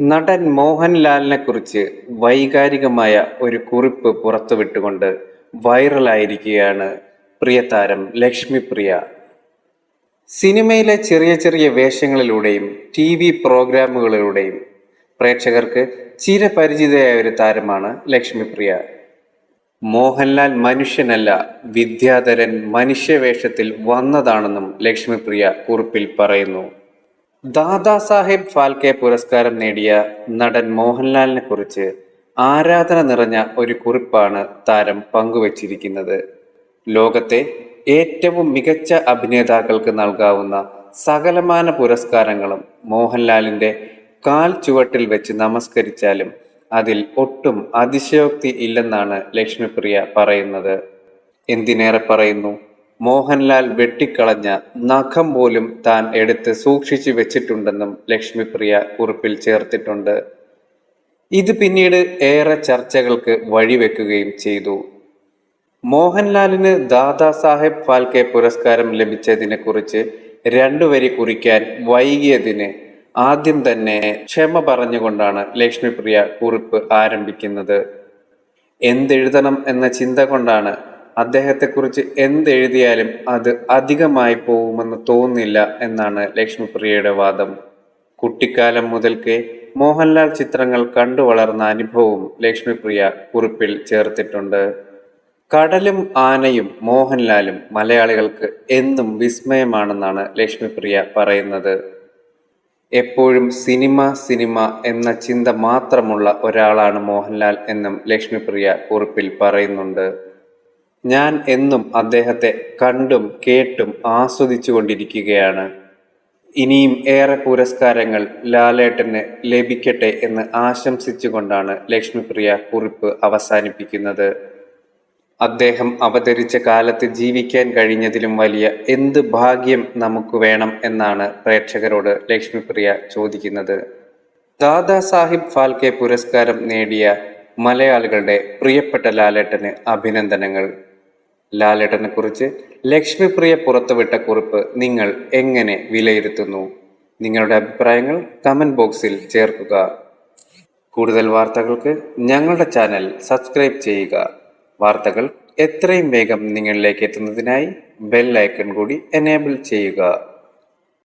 നടൻ മോഹൻലാലിനെ കുറിച്ച് വൈകാരികമായ ഒരു കുറിപ്പ് പുറത്തുവിട്ടുകൊണ്ട് വൈറലായിരിക്കുകയാണ് പ്രിയതാരം ലക്ഷ്മിപ്രിയ. സിനിമയിലെ ചെറിയ ചെറിയ വേഷങ്ങളിലൂടെയും ടി വി പ്രോഗ്രാമുകളിലൂടെയും പ്രേക്ഷകർക്ക് ചിരപരിചിതയായ ഒരു താരമാണ് ലക്ഷ്മിപ്രിയ. മോഹൻലാൽ മനുഷ്യനല്ല വിദ്യാധരൻ മനുഷ്യവേഷത്തിൽ വന്നതാണെന്നും ലക്ഷ്മിപ്രിയ കുറിപ്പിൽ പറയുന്നു. ദാദാസാഹേബ് ഫാൽക്കെ പുരസ്കാരം നേടിയ നടൻ മോഹൻലാലിനെ കുറിച്ച് ആരാധന നിറഞ്ഞ ഒരു കുറിപ്പാണ് താരം പങ്കുവച്ചിരിക്കുന്നത്. ലോകത്തെ ഏറ്റവും മികച്ച അഭിനേതാക്കൾക്ക് നൽകാവുന്ന സകലമാന പുരസ്കാരങ്ങളും മോഹൻലാലിന്റെ കാൽ ചുവട്ടിൽ വെച്ച് നമസ്കരിച്ചാലും അതിൽ ഒട്ടും അതിശയോക്തി ഇല്ലെന്നാണ് ലക്ഷ്മിപ്രിയ പറയുന്നത്. എന്തിനേറെ പറയുന്നു? മോഹൻലാൽ വെട്ടിക്കളഞ്ഞ നഖം പോലും താൻ എടുത്ത് സൂക്ഷിച്ചു വെച്ചിട്ടുണ്ടെന്നും ലക്ഷ്മിപ്രിയ കുറിപ്പിൽ ചേർത്തിട്ടുണ്ട്. ഇത് പിന്നീട് ഏറെ ചർച്ചകൾക്ക് വഴിവെക്കുകയും ചെയ്തു. മോഹൻലാലിന് ദാദാ സാഹേബ് ഫാൽക്കെ പുരസ്കാരം ലഭിച്ചതിനെ കുറിച്ച് രണ്ടുവരി കുറിക്കാൻ വൈകിയതിന് ആദ്യം തന്നെ ക്ഷമ പറഞ്ഞുകൊണ്ടാണ് ലക്ഷ്മിപ്രിയ കുറിപ്പ് ആരംഭിക്കുന്നത്. എന്തെഴുതണം എന്ന ചിന്ത കൊണ്ടാണ് അദ്ദേഹത്തെക്കുറിച്ച് എന്തെഴുതിയാലും അത് അധികമായി പോകുമെന്ന് തോന്നില്ല എന്നാണ് ലക്ഷ്മിപ്രിയയുടെ വാദം. കുട്ടിക്കാലം മുതൽക്കേ മോഹൻലാൽ ചിത്രങ്ങൾ കണ്ടു വളർന്ന അനുഭവവും ലക്ഷ്മിപ്രിയ കുറിപ്പിൽ ചേർത്തിട്ടുണ്ട്. കടലും ആനയും മോഹൻലാലും മലയാളികൾക്ക് എന്നും വിസ്മയമാണെന്നാണ് ലക്ഷ്മിപ്രിയ പറയുന്നത്. എപ്പോഴും സിനിമ സിനിമ എന്ന ചിന്ത മാത്രമുള്ള ഒരാളാണ് മോഹൻലാൽ എന്നും ലക്ഷ്മിപ്രിയ കുറിപ്പിൽ പറയുന്നുണ്ട്. ഞാൻ എന്നും അദ്ദേഹത്തെ കണ്ടും കേട്ടും ആസ്വദിച്ചു കൊണ്ടിരിക്കുകയാണ് ഇനിയും ഏറെ പുരസ്കാരങ്ങൾ ലാലേട്ടന് ലഭിക്കട്ടെ എന്ന് ആശംസിച്ചുകൊണ്ടാണ് ലക്ഷ്മിപ്രിയ കുറിപ്പ് അവസാനിപ്പിക്കുന്നത്. അദ്ദേഹം അവതരിച്ച കാലത്ത് ജീവിക്കാൻ കഴിഞ്ഞതിലും വലിയ എന്ത് ഭാഗ്യം നമുക്ക് വേണം എന്നാണ് പ്രേക്ഷകരോട് ലക്ഷ്മിപ്രിയ ചോദിക്കുന്നത്. ദാദാ സാഹിബ് ഫാൽക്കെ പുരസ്കാരം നേടിയ മലയാളികളുടെ പ്രിയപ്പെട്ട ലാലേട്ടന് അഭിനന്ദനങ്ങൾ. ലാലേട്ടനെ കുറിച്ച് ലക്ഷ്മിപ്രിയ പുറത്തുവിട്ട കുറിപ്പ് നിങ്ങൾ എങ്ങനെ വിലയിരുത്തുന്നു? നിങ്ങളുടെ അഭിപ്രായങ്ങൾ കമന്റ് ബോക്സിൽ ചേർക്കുക. കൂടുതൽ വാർത്തകൾക്ക് ഞങ്ങളുടെ ചാനൽ സബ്സ്ക്രൈബ് ചെയ്യുക. വാർത്തകൾ എത്രയും വേഗം നിങ്ങളിലേക്ക് എത്തുന്നതിനായി ബെൽ ഐക്കൺ കൂടി എനേബിൾ ചെയ്യുക.